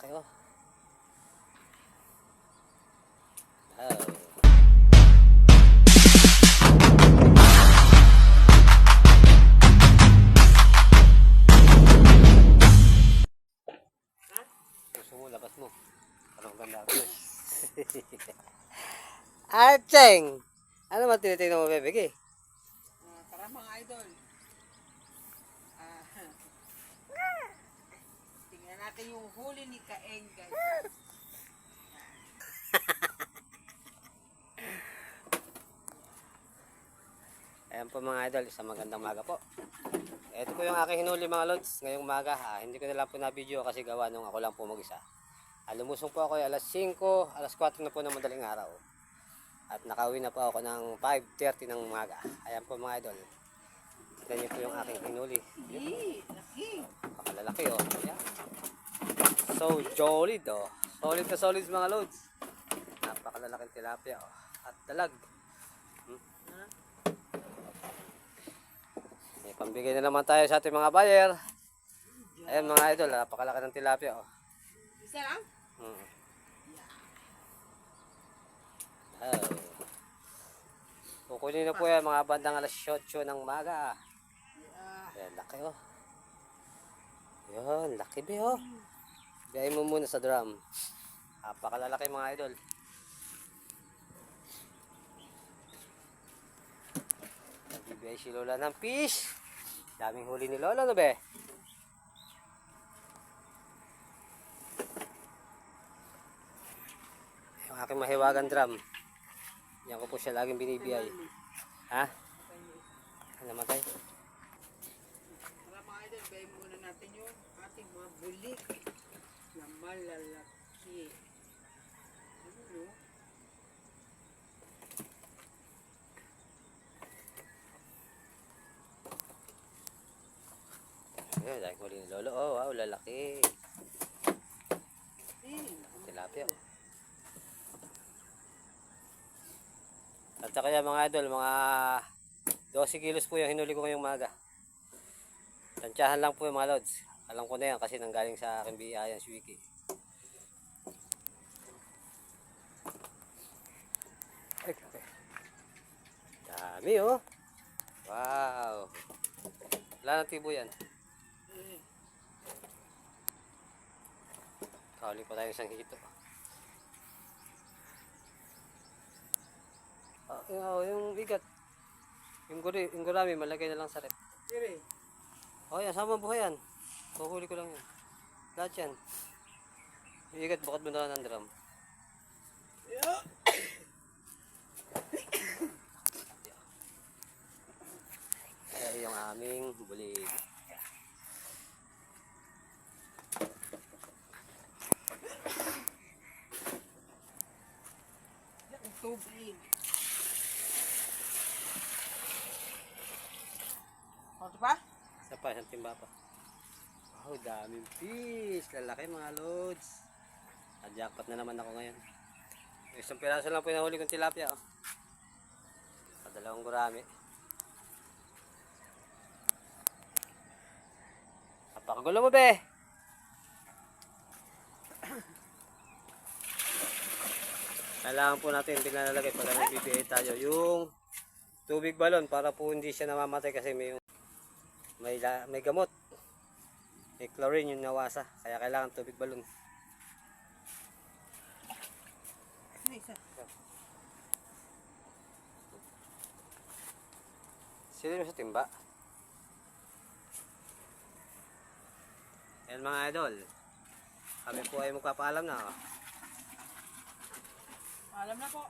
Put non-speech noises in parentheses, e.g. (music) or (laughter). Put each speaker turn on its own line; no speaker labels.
laki oh. Oh. Ganda ako. (laughs) Archeng! Ano ba tinitingnan mo, bebe?
Ah, tara mga idol. Ah, (laughs) natin yung huli ni Kaeng guys. (laughs)
Ayan po mga idol, isang magandang maga po. Ito po yung aking hinuli mga lods ngayong maga. Ah, hindi ko na lang po na video kasi gawa nung ako lang po mag-isa. Ah, lumusong po ako ay alas 5, alas 4 na po ng madaling araw. At nakauwi na po ako ng 5.30 ng umaga. Ayan po mga idol. Tignan niyo po yung aking hinuli.
Hey, laki.
Pakalalaki oh. Ayan. So solid oh. Solid na solid mga loads. Napakalalaking tilapia oh. At dalag. Hmm? May pambigay na naman tayo sa ating mga buyer. Ayan mga idol, napakalaki ng tilapia oh.
Isa lang?
Hmm. Oh. Kukunin na po yan mga bandang alas 8 ng maga.
Ah,
Ayan, laki oh. Yun, laki be oh. Biyahin mo muna sa drum. Napakalalaki mga idol. Nagbibiyay si Lola ng fish. Daming huli ni Lola, no be? Yung aking mahiwagan drum. Yan ko po siya laging binibiyay. Ha? Ano namatay?
mga idol, bayin muna natin yung ating mga bulik na malalaki. Ano no?
Ayun, dahil huli ni Lolo. Oh, wow, lalaki.
Eh,
Tilapia. At saka yan, mga idol, mga 12 kilos po yung hinuli ko ngayong maga. Tansyahan lang po yung mga lods. Alam ko na yan kasi nanggaling sa aking biyayan si Wiki. Ay. Dami oh. Wow. Wala nang tibo yan. Kawali pa tayo isang hito. Ah, oh, yung bigat. Yung guri, yung gurami, malagay na lang sa rep.
Dire.
Oh, yan, sama buhay yan. Kuhuli ko lang yan. Lahat yan. Yung igat, bukat mo na ng drum.
Yeah.
Kaya yung aming bulig.
Tubig. O, diba?
Isa pa, isang timba pa. Wow, daming fish. Lalaki mga loads. Na-jackpot na naman ako ngayon. Isang piraso lang po yung nahuli kong tilapia. Oh. Padalawang gurami. Napakagulo mo, be! (coughs) Kailangan po natin pinalalagay pag nagbibigay tayo yung tubig balon para po hindi siya namamatay kasi may may, may gamot. May chlorine yung nawasa. Kaya kailangan tubig balon. Sino mo sa timba? Yan mga idol. Kami po ay magpapaalam na. Oh.
Alam na po.